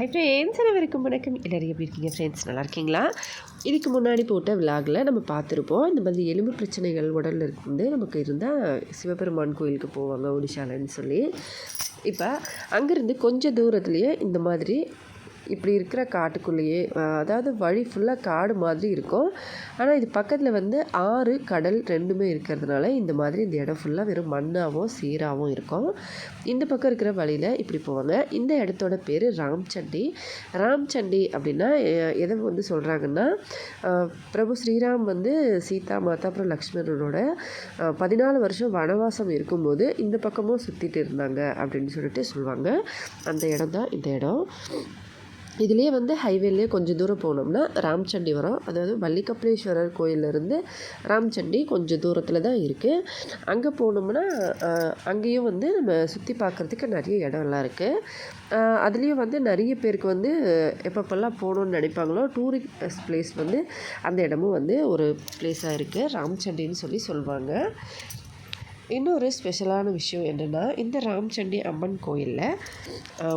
Hi friends அனைவருக்கும் வணக்கம் எல்லோரும் எப்படி இருக்கீங்க ஃப்ரெண்ட்ஸ் நல்லா இருக்கீங்களா? இதுக்கு முன்னாடி போட்ட விலாகில் நம்ம பார்த்துருப்போம். இந்த மாதிரி எலும்பு பிரச்சனைகள் உடலில் இருந்து நமக்கு இருந்தால் சிவபெருமான் கோயிலுக்கு போவாங்க ஒடிஷாலன்னு சொல்லி. இப்போ அங்கேருந்து கொஞ்சம் தூரத்துலேயே இந்த மாதிரி இப்படி இருக்கிற காட்டுக்குள்ளேயே அதாவது வழி ஃபுல்லாக காடு மாதிரி இருக்கும். ஆனால் இது பக்கத்தில் வந்து ஆறு கடல் ரெண்டுமே இருக்கிறதுனால இந்த மாதிரி இந்த இடம் ஃபுல்லாக வெறும் மண்ணாகவும் சீராகவும் இருக்கும். இந்த பக்கம் இருக்கிற வழியில் இப்படி போவாங்க. இந்த இடத்தோட பேர் ராம்சண்டி. ராம்சண்டி அப்படின்னா எதை வந்து சொல்கிறாங்கன்னா பிரபு ஸ்ரீராம் வந்து சீதா மாதா அப்புறம் லக்ஷ்மணனோட பதினாலு வருஷம் வனவாசம் இருக்கும்போது இந்த பக்கமும் சுற்றிட்டு இருந்தாங்க அப்படின்னு சொல்லிட்டு சொல்லுவாங்க அந்த இடம் தான் இந்த இடம். இதுலேயே வந்து ஹைவேலேயே கொஞ்சம் தூரம் போனோம்னா ராம்சண்டி வரும் அதாவது வள்ளிக்கப்பலேஸ்வரர் கோயிலேருந்து ராம்சண்டி கொஞ்சம் தூரத்தில் தான் இருக்குது அங்கே போனோம்னா அங்கேயும் வந்து நம்ம சுற்றி பார்க்குறதுக்கு நிறைய இடம்லாம் இருக்குது அதுலேயும் வந்து நிறைய பேருக்கு வந்து எப்பப்பெல்லாம் போகணுன்னு நினைப்பாங்களோ டூரிஸ்ட் பிளேஸ் வந்து அந்த இடமும் வந்து ஒரு பிளேஸாக இருக்குது ராம்சண்டின்னு சொல்லி சொல்லுவாங்க இன்னொரு ஸ்பெஷலான விஷயம் என்னென்னா இந்த ராம்சண்டி அம்மன் கோயிலில்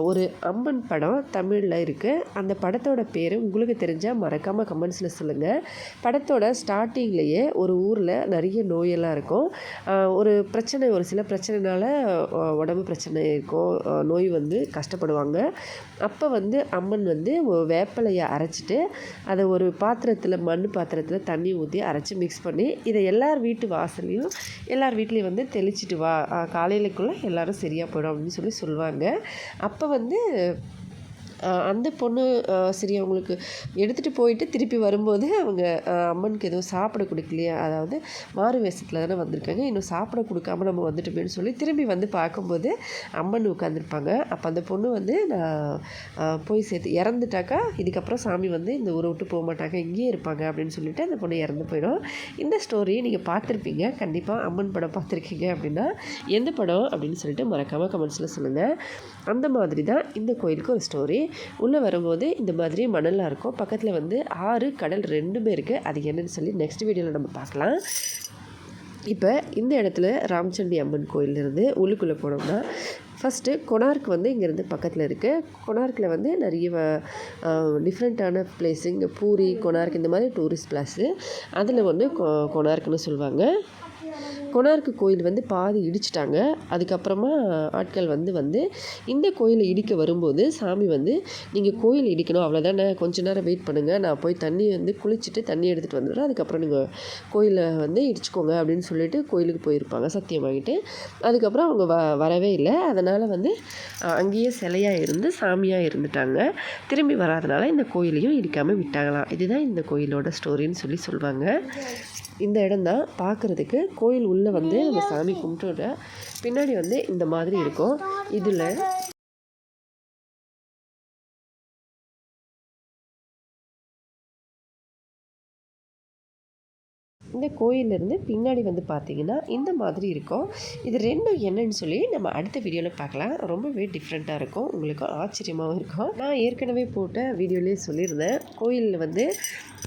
ஒரு அம்மன் படம் தமிழில் இருக்குது அந்த படத்தோட பேர் உங்களுக்கு தெரிஞ்சால் மறக்காமல் கமெண்ட்ஸில் சொல்லுங்கள் படத்தோட ஸ்டார்டிங்லேயே ஒரு ஊரில் நிறைய நோயெல்லாம் இருக்கும். ஒரு பிரச்சனை ஒரு சில பிரச்சனைனால உடம்பு பிரச்சனை இருக்கும். நோய் வந்து கஷ்டப்படுவாங்க. அப்போ வந்து அம்மன் வந்து வேப்பலையை அரைச்சிட்டு அதை ஒரு பாத்திரத்தில் மண் பாத்திரத்தில் தண்ணி ஊற்றி அரைச்சி மிக்ஸ் பண்ணி இதை எல்லார் வீட்டு வாசல்லையும் எல்லார் வீட்லேயும் வந்து தெளிச்சிட்டு வா. காலையிலக்குள்ளே எல்லோரும் சரியாக போயிடும் அப்படின்னு சொல்லி சொல்லுவாங்க. அப்போ வந்து அந்த பொண்ணு சரி அவங்களுக்கு எடுத்துகிட்டு போயிட்டு திருப்பி வரும்போது அவங்க அம்மனுக்கு எதுவும் சாப்பிட கொடுக்கலையா? அதாவது மாறு வேஷத்தில் தானே வந்திருக்காங்க. இன்னும் சாப்பிட கொடுக்காம நம்ம வந்துட்டோமேனு சொல்லி திரும்பி வந்து பார்க்கும்போது அம்மன் உட்காந்துருப்பாங்க அப்போ அந்த பொண்ணு வந்து நான் போய் சேர்த்து இறந்துட்டாக்கா இதுக்கப்புறம் சாமி வந்து இந்த ஊரை விட்டு போக மாட்டாங்க. இங்கேயே இருப்பாங்க. அப்படின்னு சொல்லிட்டு அந்த பொண்ணு இறந்து போயிடும். இந்த ஸ்டோரியை நீங்கள் பார்த்துருப்பீங்க. கண்டிப்பாக அம்மன் படம் பார்த்துருக்கீங்க அப்படின்னா எந்த படம் அப்படின்னு சொல்லிட்டு மறக்காமல் கமெண்ட்ஸில் சொல்லுங்கள் அந்த மாதிரி தான் இந்த கோயிலுக்கு ஒரு ஸ்டோரி உள்ளே வரும்போது இந்த மாதிரி மணலாக இருக்கும். பக்கத்தில் வந்து ஆறு கடல் ரெண்டுமே இருக்குது அது என்னன்னு சொல்லி நெக்ஸ்ட் வீடியோவில் நம்ம பார்க்கலாம். இப்போ இந்த இடத்துல ராமச்சண்டி அம்மன் கோயிலிருந்து உள்ளுக்குள்ளே போனோம்னா ஃபஸ்ட்டு கொனார்க் வந்து இங்கேருந்து பக்கத்தில் இருக்குது கொனார்க்கில் வந்து நிறைய டிஃப்ரெண்ட்டான பிளேஸு இங்கே பூரி கொனார்க் இந்த மாதிரி டூரிஸ்ட் பிளேஸு அதில் வந்து கொ கொனார்க்குன்னு சொல்லுவாங்க. கொனார்க்கு கோயில் வந்து பாதி இடிச்சிட்டாங்க. அதுக்கப்புறமா ஆட்கள் வந்து வந்து இந்த கோயிலை இடிக்க வரும்போது சாமி வந்து நீங்கள் கோயில் இடிக்கணும் அவ்வளோதானே கொஞ்ச நேரம் வெயிட் பண்ணுங்கள் நான் போய் தண்ணி வந்து குளிச்சுட்டு தண்ணி எடுத்துகிட்டு வந்துடுறேன் அதுக்கப்புறம் நீங்கள் கோயிலை வந்து இடிச்சுக்கோங்க அப்படின்னு சொல்லிட்டு கோயிலுக்கு போயிருப்பாங்க சத்தியம் வாங்கிட்டு. அதுக்கப்புறம் அவங்க வ வரவே இல்லை. அதனால் வந்து அங்கேயே சிலையாக இருந்து சாமியாக இருந்துட்டாங்க. திரும்பி வராதனால இந்த கோயிலையும் இடிக்காமல் விட்டாங்களாம். இதுதான் இந்த கோயிலோட ஸ்டோரின்னு சொல்லி சொல்லுவாங்க இந்த இடம் தான் பார்க்குறதுக்கு கோயில் உள்ள வந்து நம்ம சாமி கும்பிட்டு பின்னாடி வந்து இந்த மாதிரி இருக்கும். இதில் இந்த கோயிலேருந்து பின்னாடி வந்து பார்த்திங்கன்னா இந்த மாதிரி இருக்கும். இது ரெண்டும் என்னன்னு சொல்லி நம்ம அடுத்த வீடியோவில் பார்க்கலாம் ரொம்பவே டிஃப்ரெண்ட்டாக இருக்கும். உங்களுக்கு ஆச்சரியமாகவும் இருக்கும். நான் ஏற்கனவே போட்ட வீடியோலேயே சொல்லியிருந்தேன். கோயிலில் வந்து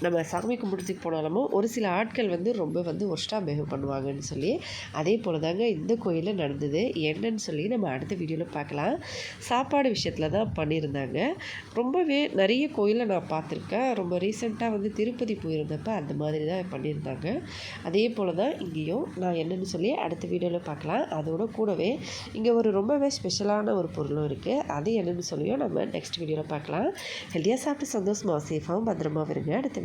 நம்ம சாமி கும்பிடுறதுக்கு போனாலுமோ ஒரு சில ஆட்கள் வந்து ரொம்ப வந்து ஒஸ்ட்டாக பிஹேவ் பண்ணுவாங்கன்னு சொல்லி அதே போல் தாங்க இந்த கோயிலில் நடந்தது. என்னன்னு சொல்லி நம்ம அடுத்த வீடியோவில் பார்க்கலாம். சாப்பாடு விஷயத்தில் தான் பண்ணியிருந்தாங்க. ரொம்பவே நிறைய கோயிலை நான் பார்த்துருக்கேன். ரொம்ப ரீசெண்டாக வந்து திருப்பதி போயிருந்தப்போ அந்த மாதிரி தான் பண்ணியிருந்தாங்க. அதே போல் தான் இங்கேயும் நான் என்னென்னு சொல்லி அடுத்த வீடியோவில் பார்க்கலாம். அதோட கூடவே இங்கே ஒரு ரொம்பவே ஸ்பெஷலான ஒரு பொருளும் இருக்குது அது என்னென்னு சொல்லியும் நம்ம நெக்ஸ்ட் வீடியோவில் பார்க்கலாம். ஹெல்த்தியாக சாப்பிட்டு சந்தோஷமாக சேஃபாகவும் பத்திரமா வருங்க அடுத்த